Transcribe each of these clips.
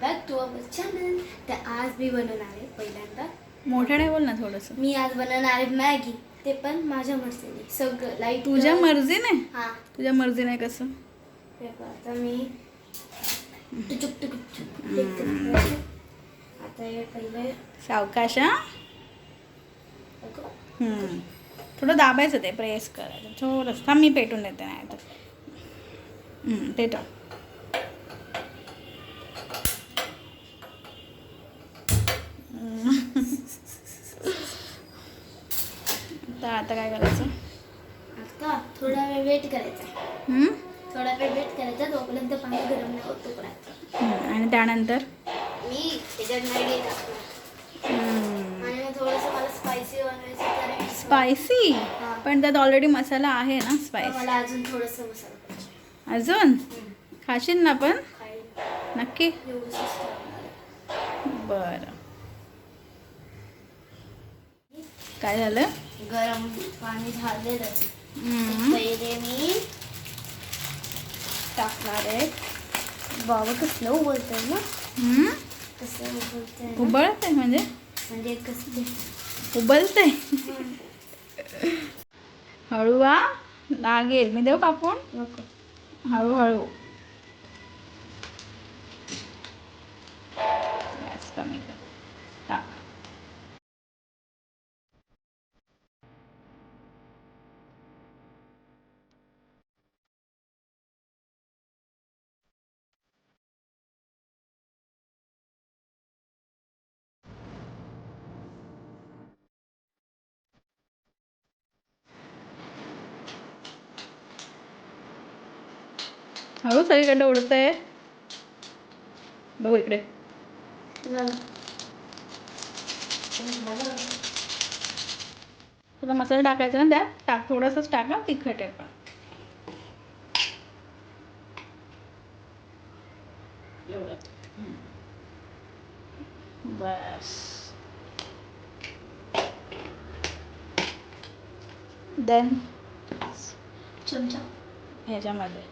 Back to our channel तर आज मी बनवणार आहे पहिल्यांदा. मोठ्याने बोल ना थोडंसं. मी आज बनवणार आहे मॅगी. ते पण माझ्या मर्जीने. सगळं लाइट तुझ्या मर्जीने? हां. तुझ्या मर्जीने कसं? हे बघ, आता मी टुचुक टुचुक टुचुक हे करते. आता हे पहिले सावकाश हा. हम्म. थोडं दाबायचं ते प्रेस करायचं. थोडंसं. थांब मी पेटून देते नाही तर हम्म, तर आता काय करायचं? आता थोडा वेळ वेट करायचा. हम्म? थोडा वेळ वेट करायचा तोपर्यंत पाणी गरम नाही होत तोपर्यंत. आणि त्यानंतर? मी त्याच्यात मॅगी. आणि मग थोडंसं मला स्पायसी बनवायचं. पण त्यात ऑलरेडी मसाला आहे ना स्पायसी मला अजून थोडंसं मसाला पाहिजे. अजून. खाशील ना पण? नक्की. बरं. काय झालं? गरम पाणी झालेलं. पहिले मी टाकणार आहे. बाबा कसलं बोलतंय ना? कसं? उबळते म्हणजे? म्हणजे कसं ते- उबलते हळू वा लागेल मी देऊ कापून? नको. हळूहळू. कमी कर. टाक. हळू सगळीकडे उडतंय. बघू इकडे. तुला मसाला टाकायचा ना त्यात? टाक थोडंसंच टाका तिखट आहे पण. बस. देन चमचा. ह्याच्यामध्ये.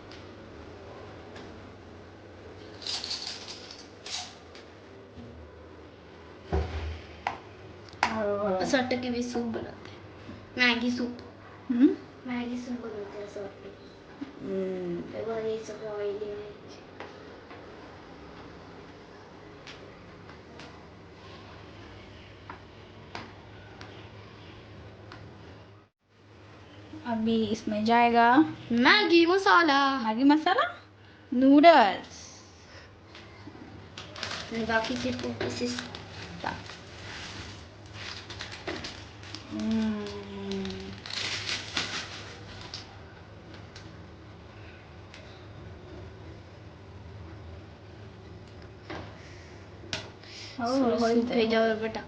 हळूहळू. असं वाटतं की मी सूप बनवते मॅगी सूप। हम्म? मॅगी सूप बनवते असं वाटतं हम्म. तेव्हा हे सगळं ऑइली आहे अभी इसमें जाएगा Maggi masala. Maggi masala? Noodles. आणि बाकीचे पीसेस হয়ে যাওয়ার ব্যাপারটা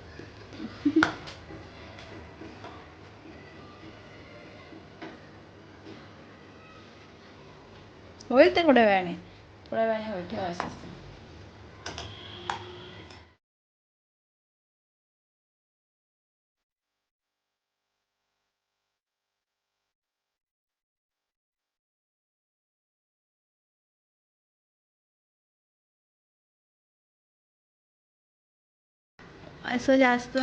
ಹೋಯ್ತೆ ಕೂಡ ಬೇಣಿ ಕೂಡ ಬೇಣಿ ಹೊಟ್ಟೆ ವಾಸಿಸ್ತೀನಿ असं जास्त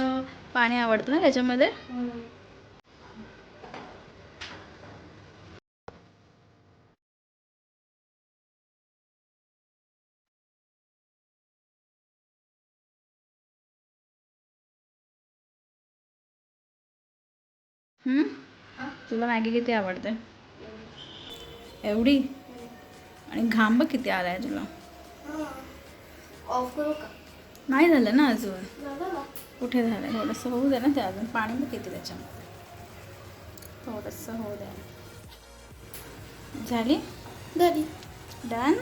पाणी आवडतं ना त्याच्यामध्ये? हम्म? तुला मॅगी किती आवडते? एवढी? आणि घाम बघ किती आलाय तुला. ऑफ करू का नाही झालं ना अजून? झालं कुठे झालं? थोडंसं होऊ दे ना ते अजून. पाणी बघ किती त्याच्यामध्ये थोडंसं होऊ दे. झाली? घरी डन?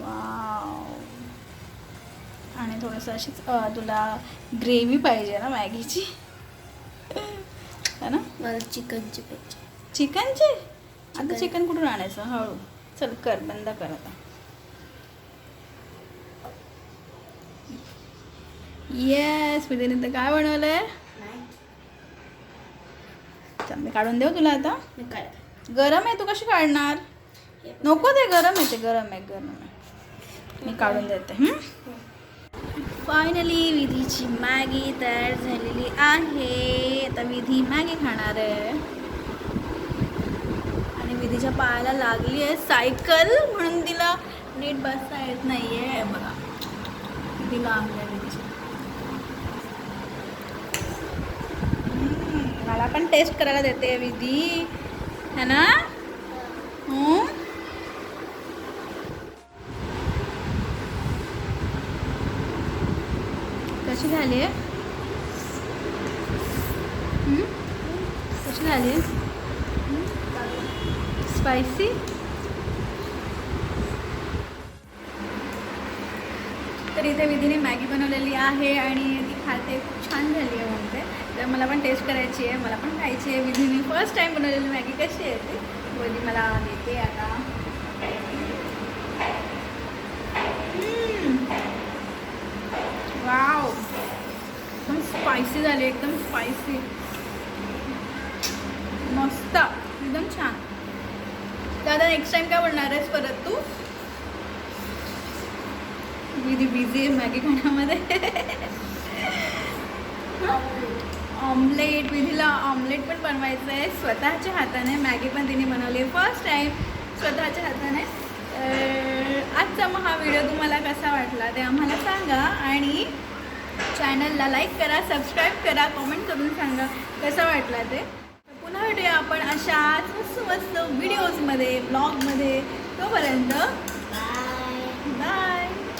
वाव. आणि थोडंसं अशीच तुला ग्रेव्ही पाहिजे ना मॅगीची? है ना? मला चिकनची पाहिजे. चिकनची? आता चिकन. चिकन कुठून आणायचं? हळू. चल कर. बंद कर आता. येस मी तर काय बनवलंय? मी काढून देऊ तुला आता. गरम आहे तू कशी काढणार? नको ते गरम आहे ते गरम आहे गरम आहे. मी काढून देते फायनली विधीची मॅगी तयार झालेली आहे. आता विधी मॅगी खाणार आहे. आणि विधीच्या पायाला लागली आहे सायकल म्हणून तिला नीट बसता येत नाही आहे बघा. किती लागलं आहे विधीच्या हम्म, मला पण टेस्ट करायला देते विधी. है ना? कशी झाली? आहे कशी झाली? आहे स्पायसी तर इथे विधीने मॅगी बनवलेली आहे आणि ती खाते. खूप छान झाली आहे म्हणते. तर मला पण टेस्ट करायची आहे मला पण खायची आहे. विधीने फर्स्ट टाईम बनवलेली मॅगी कशी आहे ती? बोलली मला देते आता. वाव एकदम स्पायसी झाली एकदम स्पायसी मस्त. एकदम छान. दादा नेक्स्ट टाइम काय बनणार आहेस परत तू? विधी बिझी आहे मॅगी खाण्यामध्ये. ऑमलेट विधीला ऑमलेट पण बनवायचं आहे स्वतःच्या हाताने मॅगी पण तिने बनवली फर्स्ट टाईम स्वतःच्या हाताने. आजचा मग हा व्हिडिओ तुम्हाला कसा वाटला ते आम्हाला सांगा. आणि चॅनलला लाईक करा सबस्क्राईब करा कमेंट करून सांगा कसा वाटला ते. पुन्हा भेटूया आपण अशाच मस्त मस्त व्हिडिओजमध्ये ब्लॉगमध्ये तोपर्यंत बाय